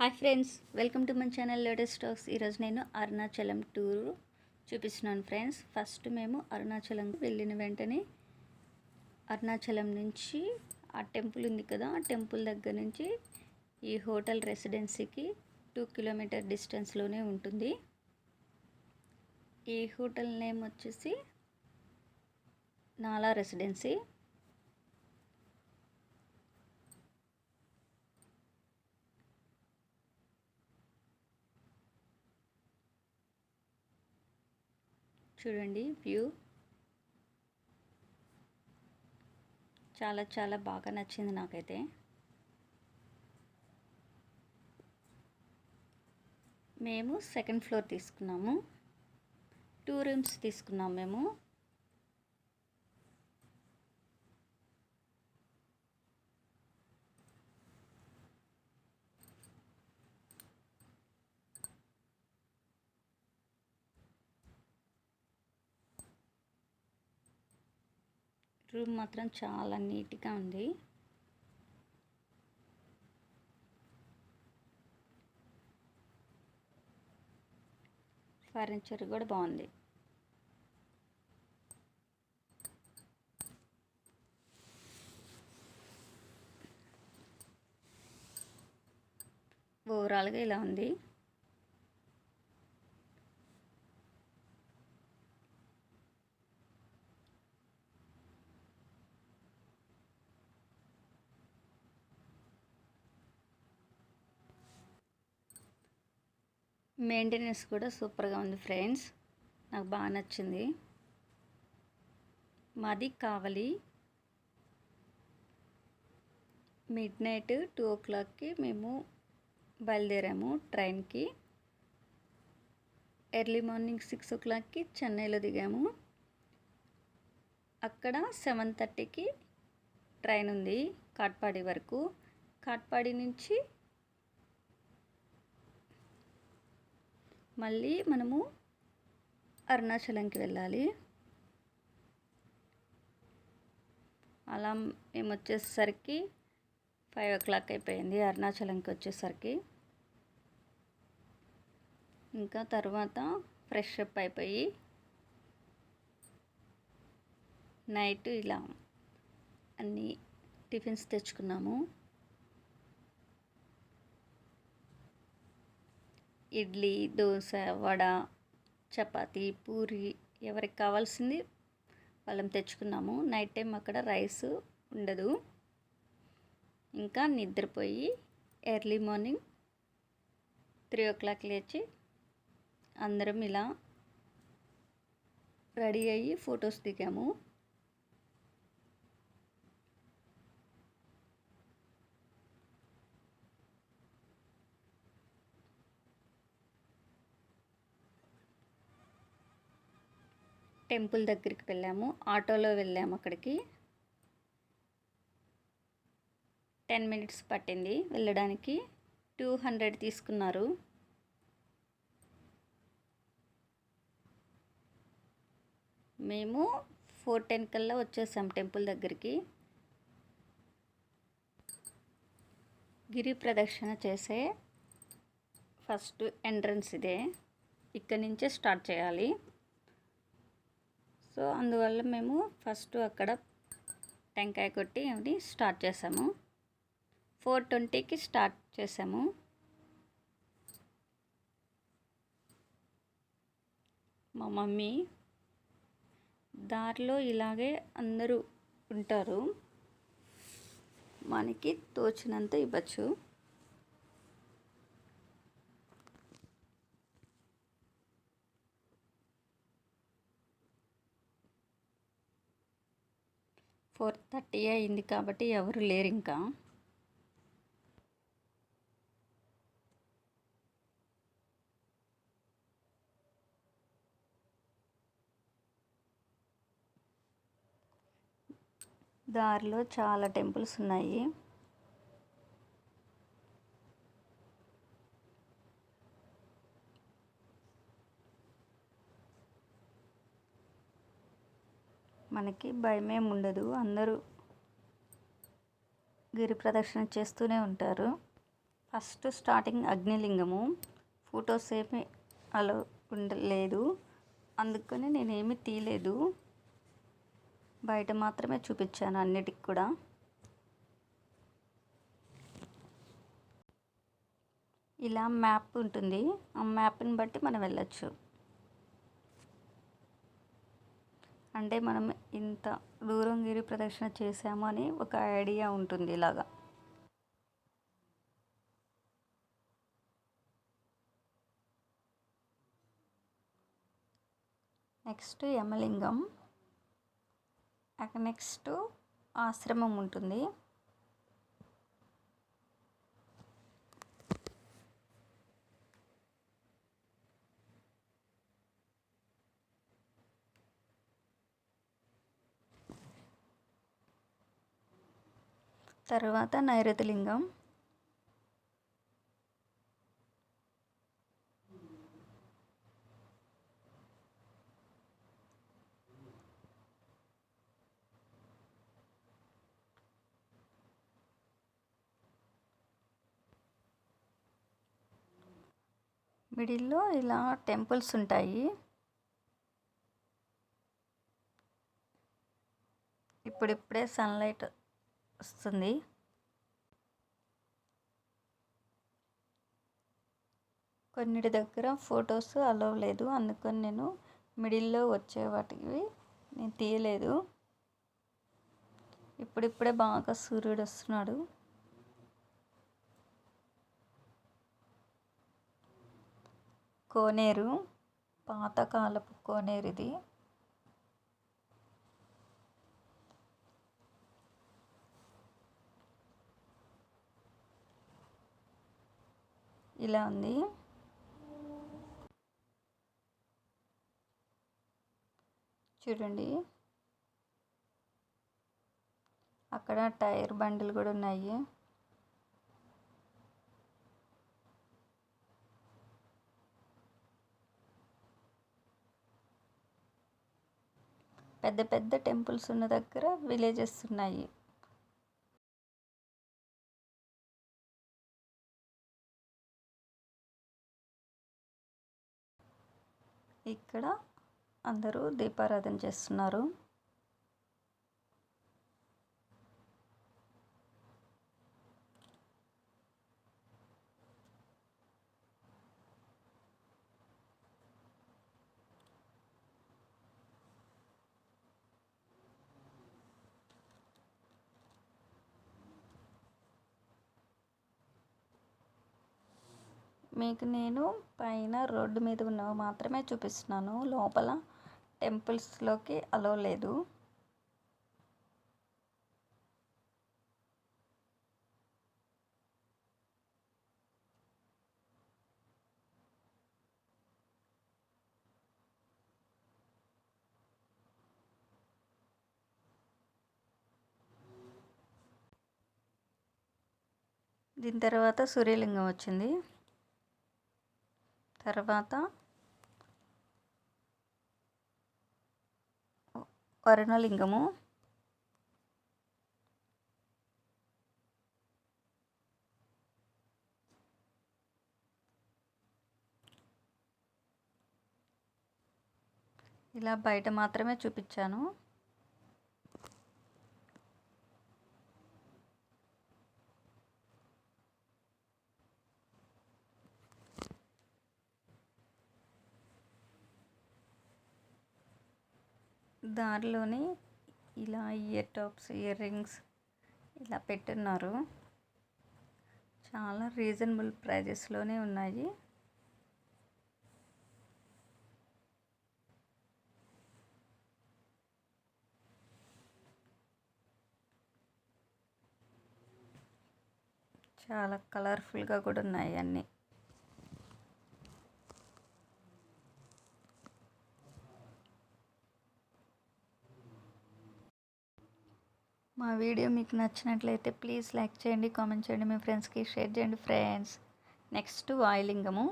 Hi friends welcome to my channel latest stocks ఈరోజు నేను Arunachalam tour చూపిస్తున్నాను ఫ్రెండ్స్. ఫస్ట్ మేము అరుణాచలం వెళ్ళిన వెంటనే అరుణాచలం నుంచి ఆ టెంపుల్ ఉంది కదా ఆ టెంపుల్ దగ్గర నుంచి ఈ హోటల్ రెసిడెన్సీకి టూ కిలోమీటర్ డిస్టెన్స్లోనే ఉంటుంది. ఈ హోటల్ నేమ్ వచ్చేసి నాలా రెసిడెన్సీ. చూడండి వ్యూ. చాలా చాలా బాగా నచ్చింది నాకైతే. మేము సెకండ్ ఫ్లోర్ తీసుకున్నాము. టూ రూమ్స్ తీసుకున్నాం మేము. రూమ్ మాత్రం చాలా నీట్గా ఉంది. ఫర్నిచర్ కూడా బాగుంది. ఓవరాల్గా ఇలా ఉంది. మెయింటెనెన్స్ కూడా సూపర్గా ఉంది ఫ్రెండ్స్. నాకు బాగా నచ్చింది. మాది కావలి. మిడ్ నైట్ టూ ఓ క్లాక్కి మేము బయలుదేరాము ట్రైన్కి. ఎర్లీ మార్నింగ్ సిక్స్ ఓ క్లాక్కి చెన్నైలో దిగాము. అక్కడ సెవెన్ థర్టీకి ట్రైన్ ఉంది కాట్పాడి వరకు. కాట్పాడి నుంచి మళ్ళీ మనము అరుణాచలంకి వెళ్ళాలి. అలా మేము వచ్చేసరికి ఫైవ్ ఓ క్లాక్ అయిపోయింది అరుణాచలంకి వచ్చేసరికి. ఇంకా తర్వాత ఫ్రెష్ అప్ అయిపోయి నైట్ ఇలా అన్నీ టిఫిన్స్ తెచ్చుకున్నాము. ఇడ్లీ దోశ వడ చపాతి పూరి ఎవరికి కావాల్సింది వాళ్ళం తెచ్చుకున్నాము. నైట్ టైం అక్కడ రైస్ ఉండదు. ఇంకా నిద్రపోయి early morning three o'clock లేచి అందరం ఇలా రెడీ అయ్యి ఫొటోస్ దిగాము. టెంపుల్ దగ్గరికి వెళ్ళాము. ఆటోలో వెళ్ళాము అక్కడికి. టెన్ మినిట్స్ పట్టింది వెళ్ళడానికి. టూ హండ్రెడ్ తీసుకున్నారు. మేము ఫోర్ టెన్ కల్లా వచ్చేసాం టెంపుల్ దగ్గరికి. గిరి ప్రదక్షిణ చేసే ఫస్ట్ ఎంట్రన్స్ ఇదే. ఇక్కడి నుంచే స్టార్ట్ చేయాలి. సో అందువల్ల మేము ఫస్ట్ అక్కడ టెంకాయ కొట్టి అవి స్టార్ట్ చేసాము. ఫోర్ ట్వంటీకి స్టార్ట్ చేసాము. మా మమ్మీ దారిలో ఇలాగే అందరూ ఉంటారు. మనకి తోచినంత ఇవ్వచ్చు. ఫోర్ థర్టీ అయింది కాబట్టి ఎవరు లేరు ఇంకా. దారిలో చాలా టెంపుల్స్ ఉన్నాయి. మనకి భయమేం ఉండదు అందరూ గిరి ప్రదక్షిణ చేస్తూనే ఉంటారు. First starting Agnilingam. ఫొటోస్ ఏమి అలా ఉండలేదు. అందుకని నేనేమి తీయలేదు. బయట మాత్రమే చూపించాను అన్నిటికి కూడా. ఇలా మ్యాప్ ఉంటుంది. ఆ మ్యాప్ని బట్టి మనం వెళ్ళచ్చు. అంటే మనం ఇంత దూరం గిరి ప్రదక్షిణ చేసాము అని ఒక ఐడియా ఉంటుంది ఇలాగా. నెక్స్ట్ యమలింగం. అక్కడ నెక్స్ట్ ఆశ్రమం ఉంటుంది. తర్వాత నైరుతిలింగం. మిడిల్లో ఇలా టెంపుల్స్ ఉంటాయి. ఇప్పుడిప్పుడే సన్లైట్ వస్తుంది. కొన్నిటి దగ్గర ఫొటోస్ అలవ్ లేదు. అందుకని నేను మిడిల్లో వచ్చే వాటికి నేను తీయలేదు. ఇప్పుడిప్పుడే బాగా సూర్యుడు వస్తున్నాడు. కోనేరు పాతకాలపు కోనేరు ఇది. ఇలా ఉంది. చూడండి. అక్కడ టైర్ బండిలు కూడా ఉన్నాయి. పెద్ద పెద్ద టెంపుల్స్ ఉన్న దగ్గర విలేజెస్ ఉన్నాయి. ఇక్కడ అందరూ దీపారాధన చేస్తున్నారు. మీకు నేను పైన రోడ్డు మీద ఉన్నవి మాత్రమే చూపిస్తున్నాను. లోపల టెంపుల్స్లోకి అలో లేదు. దీని తర్వాత సూర్యలింగం వచ్చింది. తర్వాత వరుణలింగము. ఇలా బయట మాత్రమే చూపించాను. దారిలోనే ఇలా ఇయర్ టాప్స్ ఇయర్ రింగ్స్ ఇలా పెట్టున్నారు. చాలా రీజనబుల్ ప్రైజెస్లోనే ఉన్నాయి. చాలా కలర్ఫుల్గా కూడా ఉన్నాయి అన్నీ. మా వీడియో మీకు నచ్చినట్లయితే ప్లీజ్ లైక్ చేయండి కామెంట్ చేయండి మీ ఫ్రెండ్స్కి షేర్ చేయండి ఫ్రెండ్స్. నెక్స్ట్ వాయులింగము.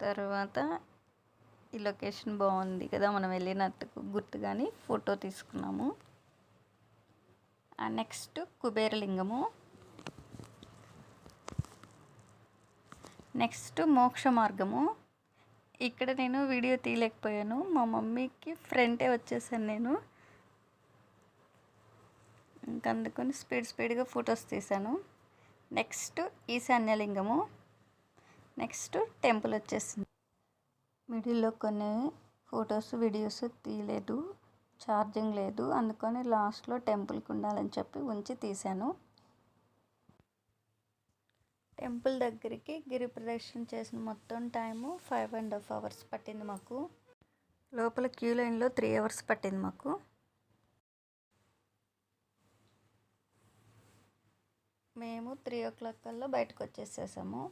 తర్వాత ఈ లొకేషన్ బాగుంది కదా మనం వెళ్ళినట్టు గుర్తుగాని ఫోటో తీసుకున్నాము. నెక్స్ట్ కుబేరలింగము. నెక్స్ట్ మోక్ష మార్గము. ఇక్కడ నేను వీడియో తీయలేకపోయాను. మా మమ్మీకి ఫ్రంటే వచ్చేసాను నేను. ఇంక అందుకని స్పీడ్ స్పీడ్గా ఫొటోస్ తీశాను. నెక్స్ట్ ఈశాన్యలింగము. నెక్స్ట్ టెంపుల్ వచ్చేసింది. మిడిల్లో కొన్ని ఫొటోస్ వీడియోస్ తీయలేదు. ఛార్జింగ్ లేదు. అందుకని లాస్ట్లో టెంపుల్కి ఉండాలని చెప్పి ఉంచి తీశాను. టెంపుల్ దగ్గరికి గిరి ప్రదక్షిణ చేసిన మొత్తం time five and half hours పట్టింది మాకు. లోపల క్యూ లైన్లో త్రీ అవర్స్ పట్టింది మాకు. మేము త్రీ ఓ క్లాక్ కల్లా బయటకు వచ్చేసేసాము.